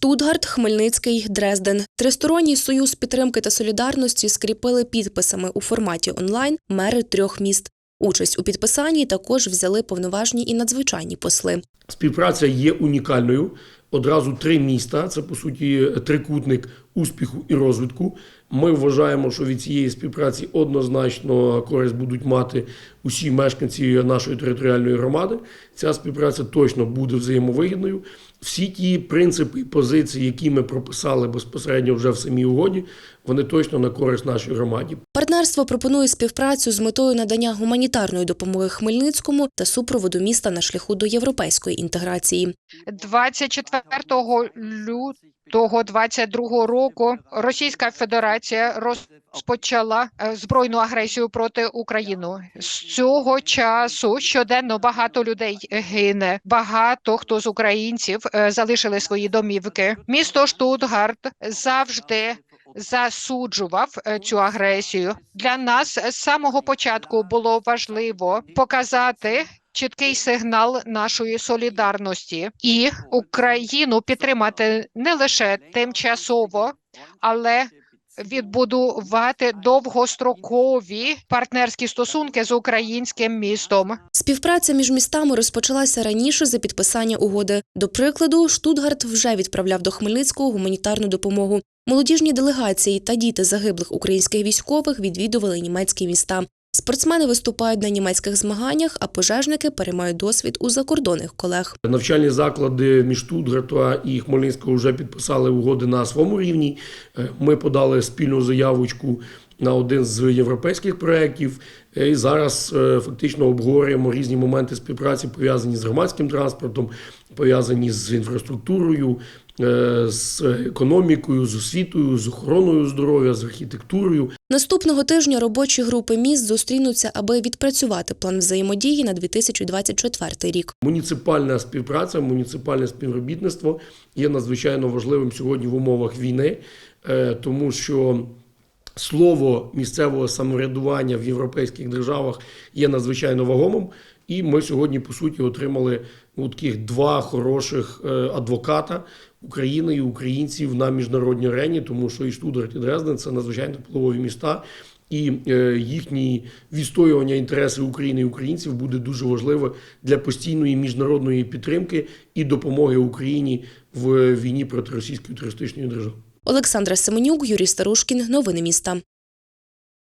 Штутгарт, Хмельницький, Дрезден. Тристоронній союз підтримки та солідарності скріпили підписами у форматі онлайн мери трьох міст. Участь у підписанні також взяли повноважні і надзвичайні посли. Співпраця є унікальною. Одразу три міста. Це по суті трикутник успіху і розвитку. Ми вважаємо, що від цієї співпраці однозначно користь будуть мати усі мешканці нашої територіальної громади. Ця співпраця точно буде взаємовигідною. Всі ті принципи і позиції, які ми прописали безпосередньо вже в самій угоді, вони точно на користь нашій громаді. Партнерство пропонує співпрацю з метою надання гуманітарної допомоги Хмельницькому та супроводу міста на шляху до європейської інтеграції. 24 лютого 22 року Російська Федерація розпочала е, збройну агресію проти України. З цього часу щоденно багато людей гине. Багато хто з українців е, залишили свої домівки. Місто Штутгарт завжди засуджував е, цю агресію. Для нас з самого початку було важливо показати. Чіткий сигнал нашої солідарності і Україну підтримати не лише тимчасово, але відбудувати довгострокові партнерські стосунки з українським містом. Співпраця між містами розпочалася раніше за підписання угоди. До прикладу, Штутгарт вже відправляв до Хмельницького гуманітарну допомогу. Молодіжні делегації та діти загиблих українських військових відвідували німецькі міста. Спортсмени виступають на німецьких змаганнях, а пожежники переймають досвід у закордонних колег. Навчальні заклади між Штутгарта і Хмельницького вже підписали угоди на своєму рівні. Е, Ми подали спільну заявочку на один з європейських проєктів. Е, І зараз е, фактично обговорюємо різні моменти співпраці, пов'язані з громадським транспортом, пов'язані з інфраструктурою, е, з економікою, з освітою, з охороною здоров'я, з архітектурою. Наступного тижня робочі групи міст зустрінуться, аби відпрацювати план взаємодії на 2024 рік. Муніципальна співпраця, муніципальне співробітництво є надзвичайно важливим сьогодні в умовах війни, тому що слово місцевого самоврядування в європейських державах є надзвичайно вагомим. І ми сьогодні, по суті, отримали ну, таких два хороших е, адвоката України і українців на міжнародній арені, тому що і Штутгарт, і Дрезден це надзвичайно впливові міста. І е, їхні відстоювання інтересів України і українців буде дуже важливе для постійної міжнародної підтримки і допомоги Україні в війні проти російської терористичної держави. Олександра Семенюк, Юрій Старушкін. Новини міста.